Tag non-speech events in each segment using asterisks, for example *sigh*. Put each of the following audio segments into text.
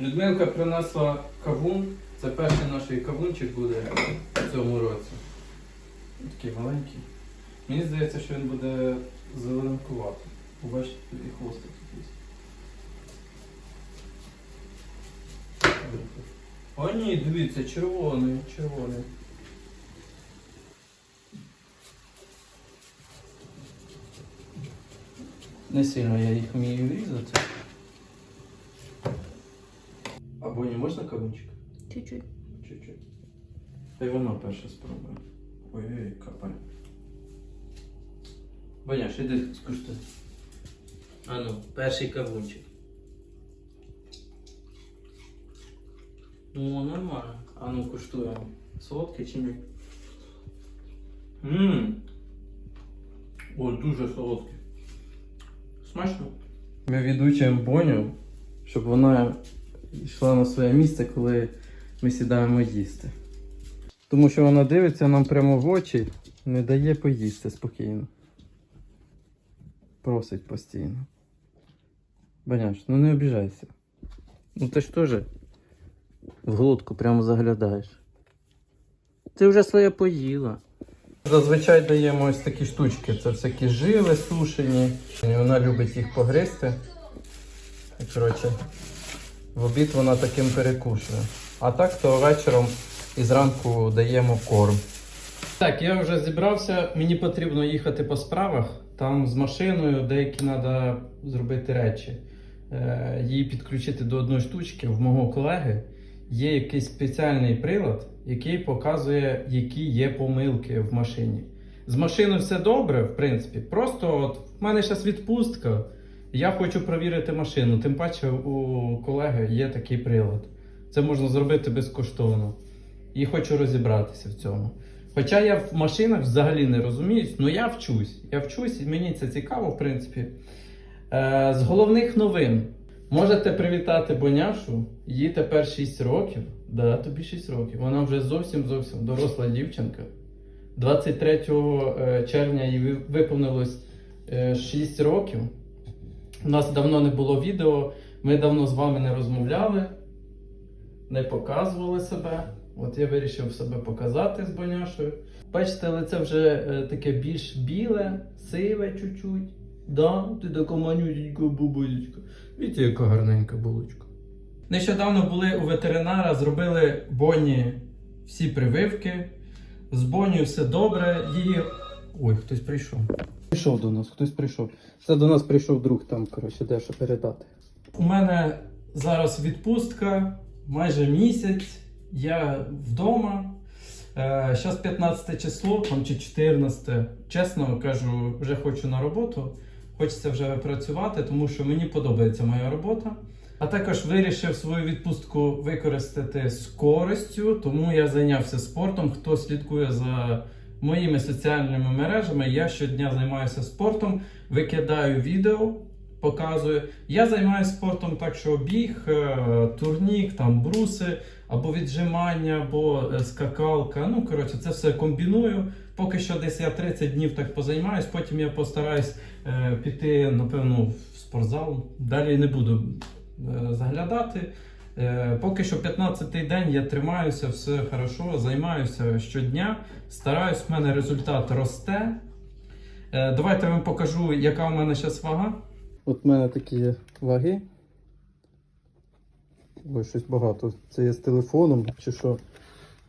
Людмилка принесла кавун. Це перший наш кавунчик буде в цьому році. Такий маленький. Мені здається, що він буде зеленкуватий. Побачите, тут і хвостик якийсь. О, ні, дивіться, червоний, червоний. Не сильно я їх вмію різати. Або не можна кавунчик? Чуть-чуть. Чуть-чуть. Та й воно перше спробує. Ой-ой, капає. Боняш, іди скуштуй. А ну, перший кавунчик. Ну, нормально. А ну, куштуємо. Солодкий чи ні? Ммм. О, дуже солодкий. Смачно? Ми відучуємо Боню, щоб вона йшла на своє місце, коли ми сідаємо їсти. Тому що вона дивиться нам прямо в очі, не дає поїсти спокійно. Просить постійно. Баняш, ну не обіжайся. Ну ти ж теж в глотку прямо заглядаєш. Ти вже своє поїла. Зазвичай даємо ось такі штучки. Це всякі жили сушені. І вона любить їх погризти. І, коротше, в обід вона таким перекушує. А так то вечором і зранку даємо корм. Так, я вже зібрався. Мені потрібно їхати по справах. Там з машиною деякі треба зробити речі. Е, її підключити до одної штучки в мого колеги. Є якийсь спеціальний прилад, який показує, які є помилки в машині. З машиною все добре, в принципі. Просто от в мене зараз відпустка. Я хочу провірити машину. Тим паче у колеги є такий прилад. Це можна зробити безкоштовно. І хочу розібратися в цьому. Хоча я в машинах взагалі не розуміюсь, але я вчусь. Я вчусь і мені це цікаво, в принципі. Е, з головних новин. Можете привітати Боняшу. Їй тепер 6 років. Да, тобі 6 років. Вона вже зовсім зовсім доросла дівчинка. 23 е, червня їй виповнилось е, 6 років. У нас давно не було відео, ми давно з вами не розмовляли, не показували себе. От я вирішив себе показати з Боняшою. Бачите, лице вже е, таке більш біле, сиве чуть-чуть. Да, ти така манюсенька бубулечка. Дивіться, яка гарненька булочка. Нещодавно були у ветеринара, зробили Боні всі прививки. З Бонію все добре. Її. Ой, хтось прийшов. Прийшов до нас, хтось прийшов. Це до нас прийшов друг там, коротше, де що передати. У мене зараз відпустка, майже місяць. Я вдома. Зараз 15 число, там чи 14. Чесно кажу, вже хочу на роботу. Хочеться вже працювати, тому що мені подобається моя робота. А також вирішив свою відпустку використати з користю, тому я зайнявся спортом. Хто слідкує за моїми соціальними мережами, я щодня займаюся спортом, викидаю відео, показую. Я займаюся спортом так, що біг, е, турнік, там бруси, або віджимання, або е, скакалка. Ну, коротше, це все комбіную. Поки що десь я 30 днів так позаймаюсь, потім я постараюсь е, піти, напевно, в спортзал. Далі не буду е, заглядати. Е, поки що 15-й день я тримаюся, все хорошо, займаюся щодня. Стараюсь, в мене результат росте. Е, давайте я вам покажу, яка у мене зараз вага. От в мене такі ваги. Ой, щось багато. Це я з телефоном чи що.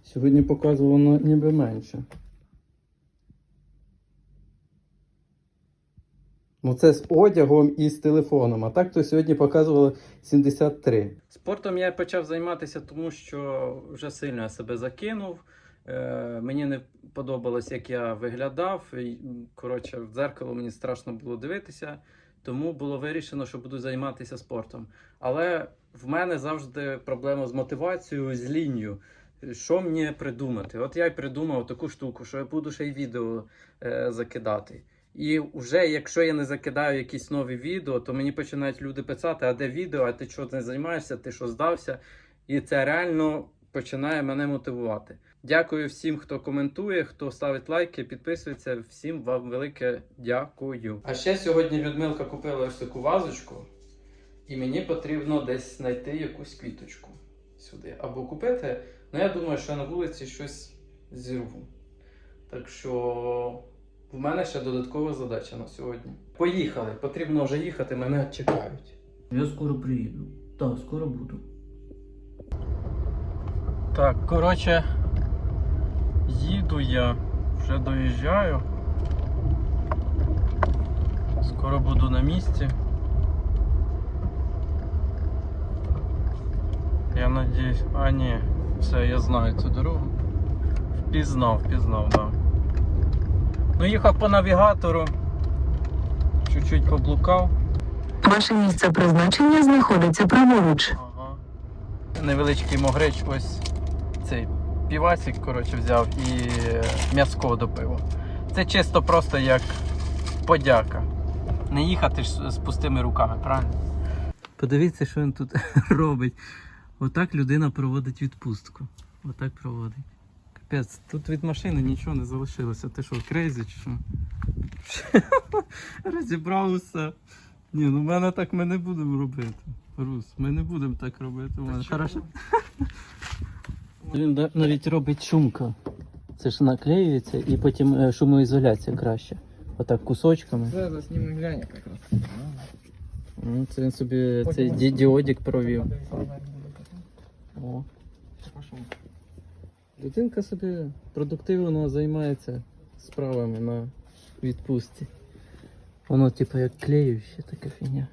Сьогодні показувало ніби менше. Ну, це з одягом і з телефоном. А так то сьогодні показувало 73. Спортом я почав займатися, тому що вже сильно я себе закинув. Е, мені не подобалось, як я виглядав. Коротше, в дзеркало мені страшно було дивитися, тому було вирішено, що буду займатися спортом. Але в мене завжди проблема з мотивацією, з лінією. Що мені придумати? От я й придумав таку штуку, що я буду ще й відео е, закидати. І вже якщо я не закидаю якісь нові відео, то мені починають люди писати, а де відео, а ти що не займаєшся, ти що здався? І це реально починає мене мотивувати. Дякую всім, хто коментує, хто ставить лайки, підписується. Всім вам велике дякую. А ще сьогодні Людмилка купила ось таку вазочку. І мені потрібно десь знайти якусь квіточку сюди. Або купити. Ну, я думаю, що на вулиці щось зірву. Так що в мене ще додаткова задача на сьогодні. Поїхали, потрібно вже їхати, мене чекають. Я скоро приїду. Так, скоро буду. Так, коротше, їду я, вже доїжджаю. Скоро буду на місці. Я надіюсь. А ні, все, я знаю цю дорогу. Впізнав, впізнав, так. Да. Ну, їхав по навігатору. Чуть-чуть поблукав. Ваше місце призначення знаходиться праворуч. Ага. Невеличкий могрич, ось цей півасик, коротше, взяв і м'яско до пива. Це чисто просто як подяка. Не їхати ж з пустими руками, правильно? Подивіться, що він тут *laughs* робить. Отак людина проводить відпустку. Отак проводить. Капець, тут від машини нічого не залишилося. Ти що, крейзі чи що? *laughs* Розібрав усе. Ні, ну в мене так ми не будемо робити. Рус, ми не будемо так робити. У мене. Хорошо? *laughs* Він навіть робить шумка. Це ж наклеюється і потім е, шумоізоляція краще. Отак кусочками. Це заснімемо глянь якраз. Ну, Це він собі цей ді- діодик провів. О. Дитинка собі продуктивно займається справами на відпустці. Воно, типу, як клеюще така фігня.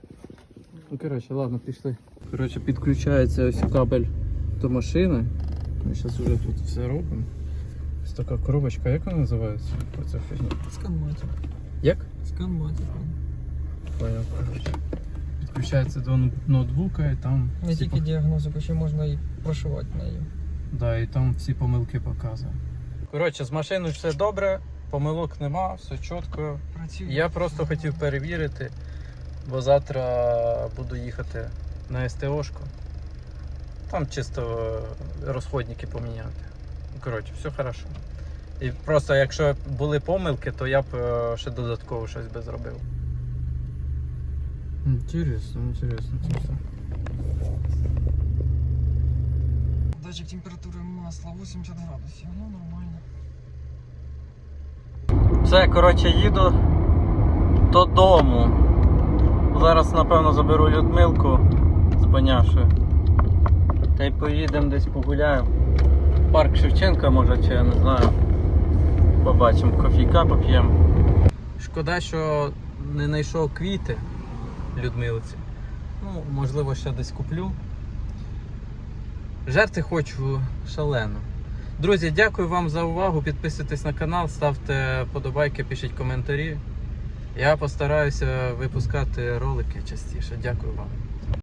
Ну, коротше, ладно, пішли. Коротше, підключається ось кабель до машини. Ми зараз вже тут все робимо. Ось така коробочка, як вона називається? Оця фігня. Сканматик. Як? Сканматик. Підключається до ноутбука і там. Не тільки діагностику, ще можна і прошивати нею. Да, і там всі помилки показує. Коротше, з машиною все добре, помилок нема, все чітко. Працює. Я просто хотів перевірити, бо завтра буду їхати на СТОшку. Там чисто розходники поміняти. Коротше, все хорошо. І просто якщо були помилки, то я б е, ще додатково щось би зробив. Інтересно, інтересно це все. Датчик температури масла 80 градусів. Ну нормально. Все, коротше, їду додому. Зараз, напевно, заберу Людмилку з Баняшою. Та й поїдемо десь погуляємо. Парк Шевченка, може, чи я не знаю. Побачимо, кофійка поп'ємо. Шкода, що не знайшов квіти Людмилці. Ну, можливо, ще десь куплю. Жерти хочу шалено. Друзі, дякую вам за увагу. Підписуйтесь на канал, ставте подобайки, пишіть коментарі. Я постараюся випускати ролики частіше. Дякую вам.